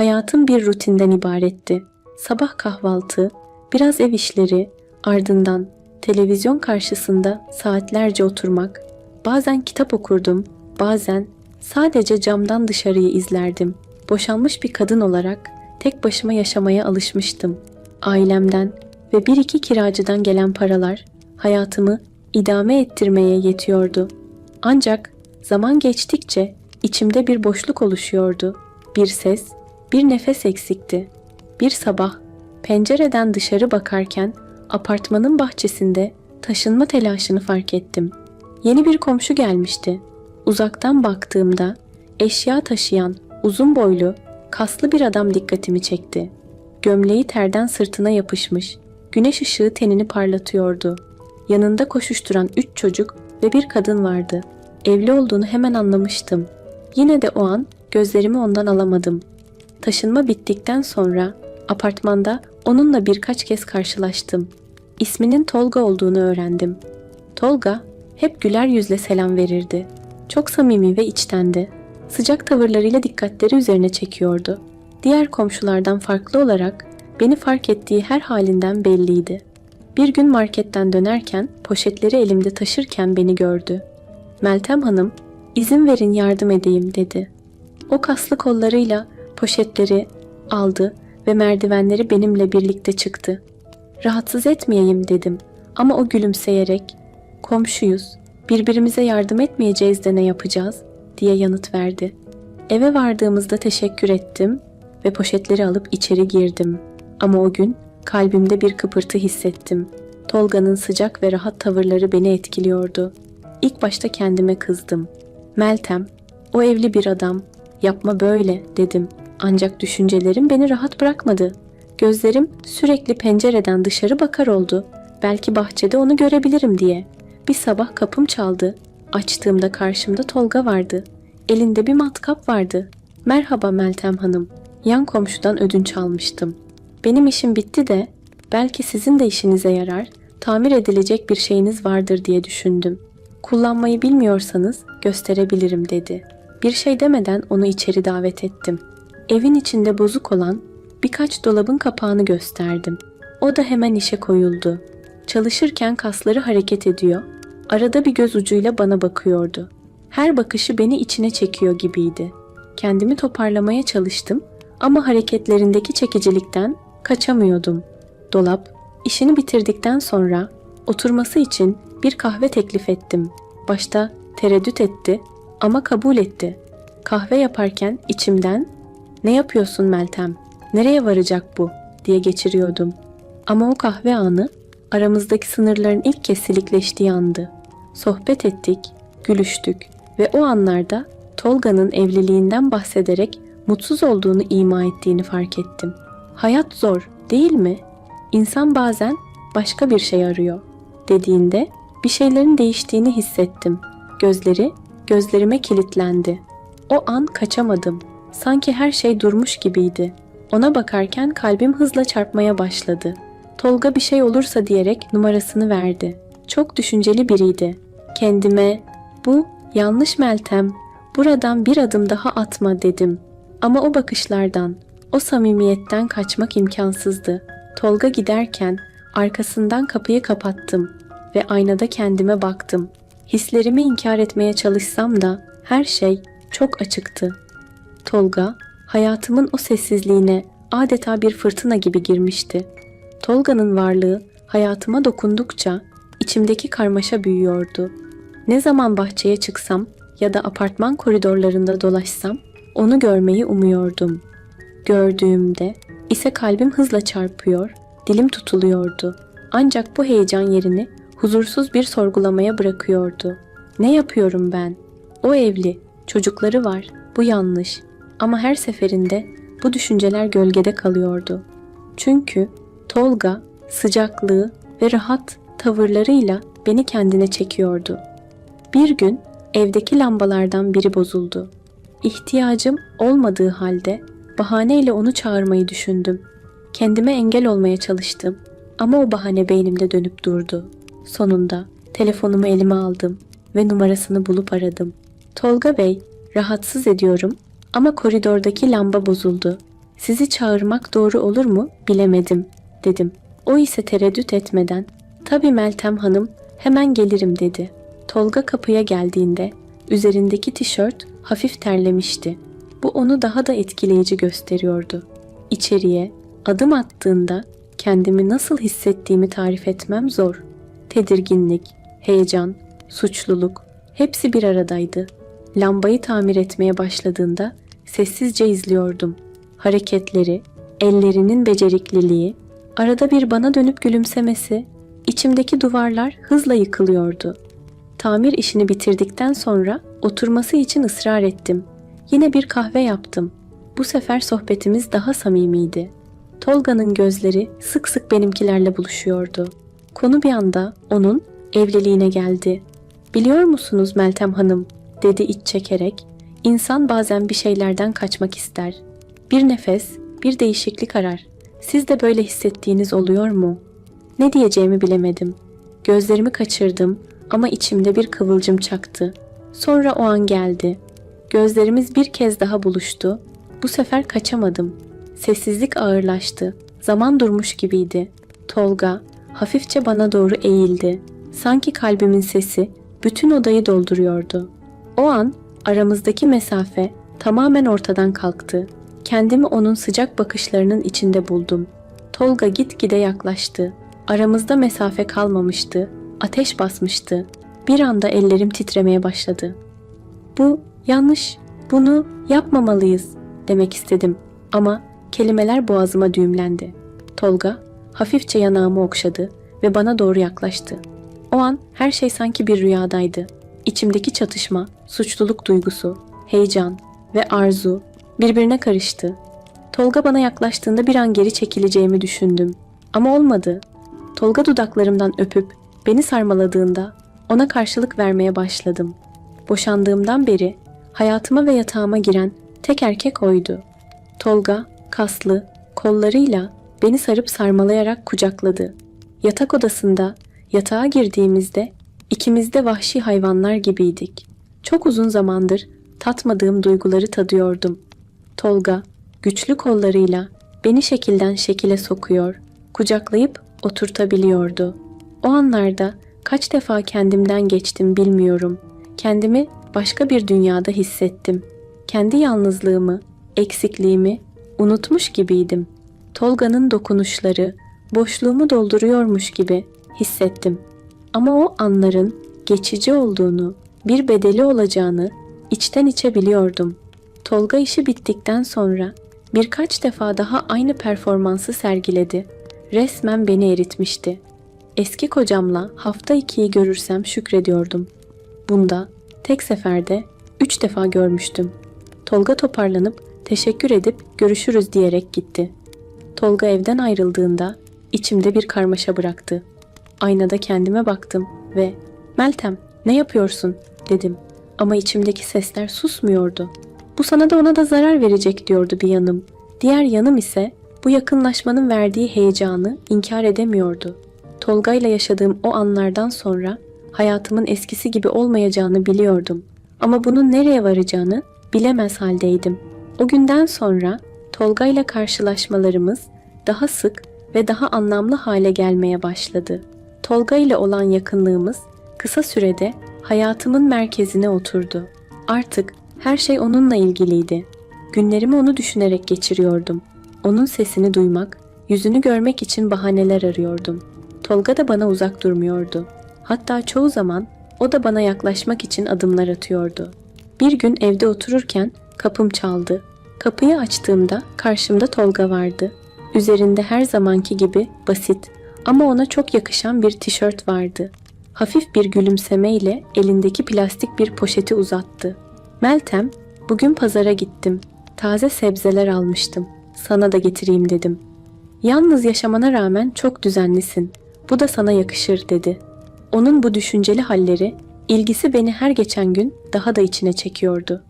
Hayatım bir rutinden ibaretti. Sabah kahvaltı, biraz ev işleri, ardından televizyon karşısında saatlerce oturmak, bazen kitap okurdum, bazen sadece camdan dışarıyı izlerdim. Boşanmış bir kadın olarak tek başıma yaşamaya alışmıştım. Ailemden ve bir iki kiracıdan gelen paralar hayatımı idame ettirmeye yetiyordu. Ancak zaman geçtikçe içimde bir boşluk oluşuyordu. Bir ses, bir nefes eksikti. Bir sabah pencereden dışarı bakarken apartmanın bahçesinde taşınma telaşını fark ettim. Yeni bir komşu gelmişti. Uzaktan baktığımda eşya taşıyan uzun boylu, kaslı bir adam dikkatimi çekti. Gömleği terden sırtına yapışmış, güneş ışığı tenini parlatıyordu. Yanında koşuşturan üç çocuk ve bir kadın vardı. Evli olduğunu hemen anlamıştım. Yine de o an gözlerimi ondan alamadım. Taşınma bittikten sonra apartmanda onunla birkaç kez karşılaştım. İsminin Tolga olduğunu öğrendim. Tolga hep güler yüzle selam verirdi. Çok samimi ve içtendi. Sıcak tavırlarıyla dikkatleri üzerine çekiyordu. Diğer komşulardan farklı olarak beni fark ettiği her halinden belliydi. Bir gün marketten dönerken poşetleri elimde taşırken beni gördü. Meltem Hanım, izin verin yardım edeyim dedi. O kaslı kollarıyla poşetleri aldı ve merdivenleri benimle birlikte çıktı. Rahatsız etmeyeyim dedim ama o gülümseyerek komşuyuz, birbirimize yardım etmeyeceğiz de ne yapacağız diye yanıt verdi. Eve vardığımızda teşekkür ettim ve poşetleri alıp içeri girdim. Ama o gün kalbimde bir kıpırtı hissettim. Tolga'nın sıcak ve rahat tavırları beni etkiliyordu. İlk başta kendime kızdım. Meltem, o evli bir adam. Yapma böyle dedim. Ancak düşüncelerim beni rahat bırakmadı. Gözlerim sürekli pencereden dışarı bakar oldu. Belki bahçede onu görebilirim diye. Bir sabah kapım çaldı. Açtığımda karşımda Tolga vardı. Elinde bir matkap vardı. Merhaba Meltem Hanım. Yan komşudan ödünç almıştım. Benim işim bitti de belki sizin de işinize yarar, tamir edilecek bir şeyiniz vardır diye düşündüm. Kullanmayı bilmiyorsanız gösterebilirim dedi. Bir şey demeden onu içeri davet ettim. Evin içinde bozuk olan birkaç dolabın kapağını gösterdim. O da hemen işe koyuldu. Çalışırken kasları hareket ediyor, arada bir göz ucuyla bana bakıyordu. Her bakışı beni içine çekiyor gibiydi. Kendimi toparlamaya çalıştım ama hareketlerindeki çekicilikten kaçamıyordum. Dolap, işini bitirdikten sonra oturması için bir kahve teklif ettim. Başta tereddüt etti ama kabul etti. Kahve yaparken içimden "Ne yapıyorsun Meltem? Nereye varacak bu?" diye geçiriyordum. Ama o kahve anı aramızdaki sınırların ilk kez silikleştiği andı. Sohbet ettik, gülüştük ve o anlarda Tolga'nın evliliğinden bahsederek mutsuz olduğunu ima ettiğini fark ettim. Hayat zor, değil mi? İnsan bazen başka bir şey arıyor dediğinde bir şeylerin değiştiğini hissettim. Gözleri gözlerime kilitlendi. O an kaçamadım. Sanki her şey durmuş gibiydi. Ona bakarken kalbim hızla çarpmaya başladı. Tolga bir şey olursa diyerek numarasını verdi. Çok düşünceli biriydi. Kendime bu yanlış Meltem. Buradan bir adım daha atma dedim. Ama o bakışlardan, o samimiyetten kaçmak imkansızdı. Tolga giderken arkasından kapıyı kapattım ve aynada kendime baktım. Hislerimi inkar etmeye çalışsam da her şey çok açıktı. Tolga, hayatımın o sessizliğine adeta bir fırtına gibi girmişti. Tolga'nın varlığı hayatıma dokundukça içimdeki karmaşa büyüyordu. Ne zaman bahçeye çıksam ya da apartman koridorlarında dolaşsam onu görmeyi umuyordum. Gördüğümde ise kalbim hızla çarpıyor, dilim tutuluyordu. Ancak bu heyecan yerini huzursuz bir sorgulamaya bırakıyordu. Ne yapıyorum ben? O evli, çocukları var, bu yanlış. Ama her seferinde bu düşünceler gölgede kalıyordu. Çünkü Tolga sıcaklığı ve rahat tavırlarıyla beni kendine çekiyordu. Bir gün evdeki lambalardan biri bozuldu. İhtiyacım olmadığı halde bahaneyle onu çağırmayı düşündüm. Kendime engel olmaya çalıştım ama o bahane beynimde dönüp durdu. Sonunda telefonumu elime aldım ve numarasını bulup aradım. Tolga Bey, rahatsız ediyorum ama koridordaki lamba bozuldu. Sizi çağırmak doğru olur mu bilemedim dedim. O ise tereddüt etmeden tabii Meltem Hanım hemen gelirim dedi. Tolga kapıya geldiğinde üzerindeki tişört hafif terlemişti. Bu onu daha da etkileyici gösteriyordu. İçeriye adım attığında kendimi nasıl hissettiğimi tarif etmem zor. Tedirginlik, heyecan, suçluluk hepsi bir aradaydı. Lambayı tamir etmeye başladığında sessizce izliyordum. Hareketleri, ellerinin becerikliliği, arada bir bana dönüp gülümsemesi, içimdeki duvarlar hızla yıkılıyordu. Tamir işini bitirdikten sonra oturması için ısrar ettim. Yine bir kahve yaptım. Bu sefer sohbetimiz daha samimiydi. Tolga'nın gözleri sık sık benimkilerle buluşuyordu. Konu bir anda onun evliliğine geldi. Biliyor musunuz Meltem Hanım, dedi iç çekerek. İnsan bazen bir şeylerden kaçmak ister. Bir nefes, bir değişiklik arar. Siz de böyle hissettiğiniz oluyor mu? Ne diyeceğimi bilemedim. Gözlerimi kaçırdım ama içimde bir kıvılcım çaktı. Sonra o an geldi. Gözlerimiz bir kez daha buluştu. Bu sefer kaçamadım. Sessizlik ağırlaştı. Zaman durmuş gibiydi. Tolga hafifçe bana doğru eğildi. Sanki kalbimin sesi bütün odayı dolduruyordu. O an aramızdaki mesafe tamamen ortadan kalktı. Kendimi onun sıcak bakışlarının içinde buldum. Tolga gitgide yaklaştı. Aramızda mesafe kalmamıştı. Ateş basmıştı. Bir anda ellerim titremeye başladı. Bu yanlış. Bunu yapmamalıyız demek istedim ama kelimeler boğazıma düğümlendi. Tolga hafifçe yanağımı okşadı ve bana doğru yaklaştı. O an her şey sanki bir rüyadaydı. İçimdeki çatışma, suçluluk duygusu, heyecan ve arzu birbirine karıştı. Tolga bana yaklaştığında bir an geri çekileceğimi düşündüm. Ama olmadı. Tolga dudaklarımdan öpüp beni sarmaladığında ona karşılık vermeye başladım. Boşandığımdan beri hayatıma ve yatağıma giren tek erkek oydu. Tolga, kaslı, kollarıyla beni sarıp sarmalayarak kucakladı. Yatak odasında yatağa girdiğimizde ikimiz de vahşi hayvanlar gibiydik. Çok uzun zamandır tatmadığım duyguları tadıyordum. Tolga güçlü kollarıyla beni şekilden şekile sokuyor, kucaklayıp oturtabiliyordu. O anlarda kaç defa kendimden geçtim bilmiyorum. Kendimi başka bir dünyada hissettim. Kendi yalnızlığımı, eksikliğimi unutmuş gibiydim. Tolga'nın dokunuşları boşluğumu dolduruyormuş gibi hissettim. Ama o anların geçici olduğunu, bir bedeli olacağını içten içe biliyordum. Tolga işi bittikten sonra birkaç defa daha aynı performansı sergiledi. Resmen beni eritmişti. Eski kocamla hafta ikiyi görürsem şükrediyordum. Bunda tek seferde üç defa görmüştüm. Tolga toparlanıp teşekkür edip görüşürüz diyerek gitti. Tolga evden ayrıldığında içimde bir karmaşa bıraktı. Aynada kendime baktım ve "Meltem, ne yapıyorsun?" dedim. Ama içimdeki sesler susmuyordu. Bu sana da ona da zarar verecek diyordu bir yanım. Diğer yanım ise bu yakınlaşmanın verdiği heyecanı inkar edemiyordu. Tolga ile yaşadığım o anlardan sonra hayatımın eskisi gibi olmayacağını biliyordum. Ama bunun nereye varacağını bilemez haldeydim. O günden sonra Tolga ile karşılaşmalarımız daha sık ve daha anlamlı hale gelmeye başladı. Tolga ile olan yakınlığımız kısa sürede hayatımın merkezine oturdu. Artık her şey onunla ilgiliydi. Günlerimi onu düşünerek geçiriyordum. Onun sesini duymak, yüzünü görmek için bahaneler arıyordum. Tolga da bana uzak durmuyordu. Hatta çoğu zaman o da bana yaklaşmak için adımlar atıyordu. Bir gün evde otururken kapım çaldı. Kapıyı açtığımda karşımda Tolga vardı. Üzerinde her zamanki gibi basit ama ona çok yakışan bir tişört vardı. Hafif bir gülümsemeyle elindeki plastik bir poşeti uzattı. Meltem, bugün pazara gittim. Taze sebzeler almıştım. Sana da getireyim dedim. Yalnız yaşamana rağmen çok düzenlisin. Bu da sana yakışır dedi. Onun bu düşünceli halleri, ilgisi beni her geçen gün daha da içine çekiyordu.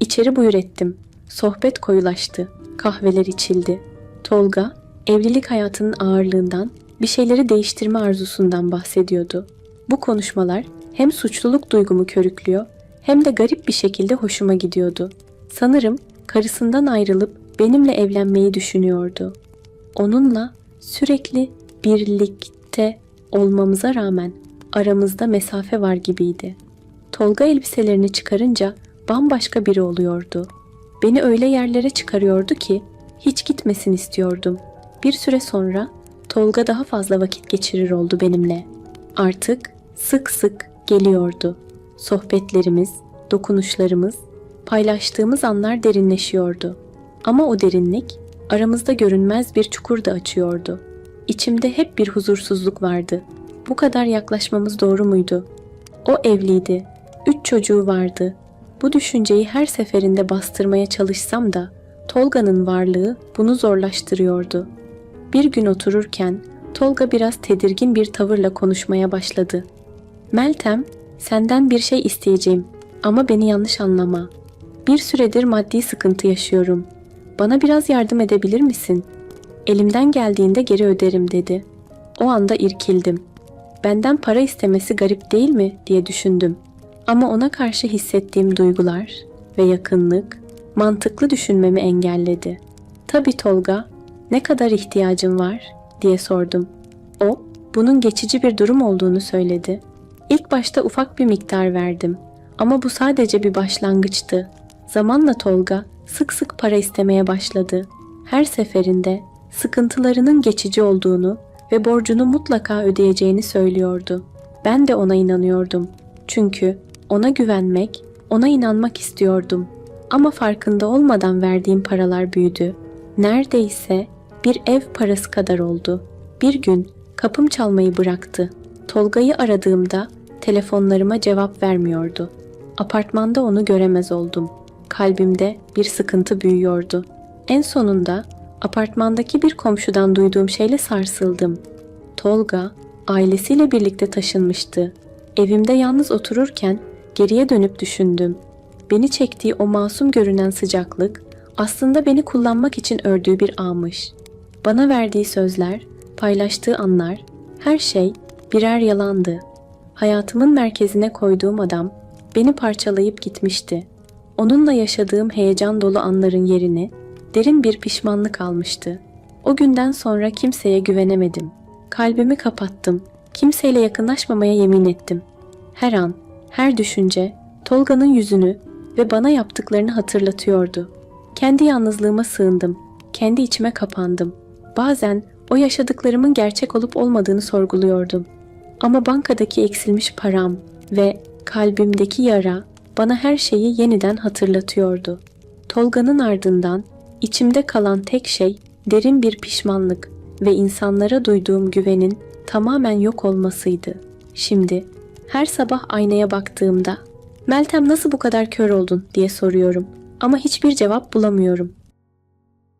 İçeri buyur ettim. Sohbet koyulaştı. Kahveler içildi. Tolga, evlilik hayatının ağırlığından, bir şeyleri değiştirme arzusundan bahsediyordu. Bu konuşmalar hem suçluluk duygumu körüklüyor hem de garip bir şekilde hoşuma gidiyordu. Sanırım karısından ayrılıp benimle evlenmeyi düşünüyordu. Onunla sürekli birlikte olmamıza rağmen aramızda mesafe var gibiydi. Tolga elbiselerini çıkarınca bambaşka biri oluyordu. Beni öyle yerlere çıkarıyordu ki hiç gitmesin istiyordum. Bir süre sonra Tolga daha fazla vakit geçirir oldu benimle. Artık sık sık geliyordu. Sohbetlerimiz, dokunuşlarımız, paylaştığımız anlar derinleşiyordu. Ama o derinlik aramızda görünmez bir çukur da açıyordu. İçimde hep bir huzursuzluk vardı. Bu kadar yaklaşmamız doğru muydu? O evliydi. Üç çocuğu vardı. Bu düşünceyi her seferinde bastırmaya çalışsam da Tolga'nın varlığı bunu zorlaştırıyordu. Bir gün otururken Tolga biraz tedirgin bir tavırla konuşmaya başladı. Meltem, senden bir şey isteyeceğim ama beni yanlış anlama. Bir süredir maddi sıkıntı yaşıyorum. Bana biraz yardım edebilir misin? Elimden geldiğinde geri öderim dedi. O anda irkildim. Benden para istemesi garip değil mi diye düşündüm. Ama ona karşı hissettiğim duygular ve yakınlık mantıklı düşünmemi engelledi. Tabii Tolga, ne kadar ihtiyacın var diye sordum. O, bunun geçici bir durum olduğunu söyledi. İlk başta ufak bir miktar verdim ama bu sadece bir başlangıçtı. Zamanla Tolga sık sık para istemeye başladı. Her seferinde sıkıntılarının geçici olduğunu ve borcunu mutlaka ödeyeceğini söylüyordu. Ben de ona inanıyordum. Çünkü ona güvenmek, ona inanmak istiyordum. Ama farkında olmadan verdiğim paralar büyüdü. Neredeyse bir ev parası kadar oldu. Bir gün kapım çalmayı bıraktı. Tolga'yı aradığımda telefonlarıma cevap vermiyordu. Apartmanda onu göremez oldum. Kalbimde bir sıkıntı büyüyordu. En sonunda apartmandaki bir komşudan duyduğum şeyle sarsıldım. Tolga ailesiyle birlikte taşınmıştı. Evimde yalnız otururken geriye dönüp düşündüm. Beni çektiği o masum görünen sıcaklık aslında beni kullanmak için ördüğü bir ağmış. Bana verdiği sözler, paylaştığı anlar, her şey birer yalandı. Hayatımın merkezine koyduğum adam beni parçalayıp gitmişti. Onunla yaşadığım heyecan dolu anların yerini derin bir pişmanlık almıştı. O günden sonra kimseye güvenemedim. Kalbimi kapattım. Kimseyle yakınlaşmamaya yemin ettim. Her an, her düşünce Tolga'nın yüzünü ve bana yaptıklarını hatırlatıyordu. Kendi yalnızlığıma sığındım. Kendi içime kapandım. Bazen o yaşadıklarımın gerçek olup olmadığını sorguluyordum. Ama bankadaki eksilmiş param ve kalbimdeki yara bana her şeyi yeniden hatırlatıyordu. Tolga'nın ardından içimde kalan tek şey derin bir pişmanlık ve insanlara duyduğum güvenin tamamen yok olmasıydı. Şimdi her sabah aynaya baktığımda Meltem nasıl bu kadar kör oldun diye soruyorum ama hiçbir cevap bulamıyorum.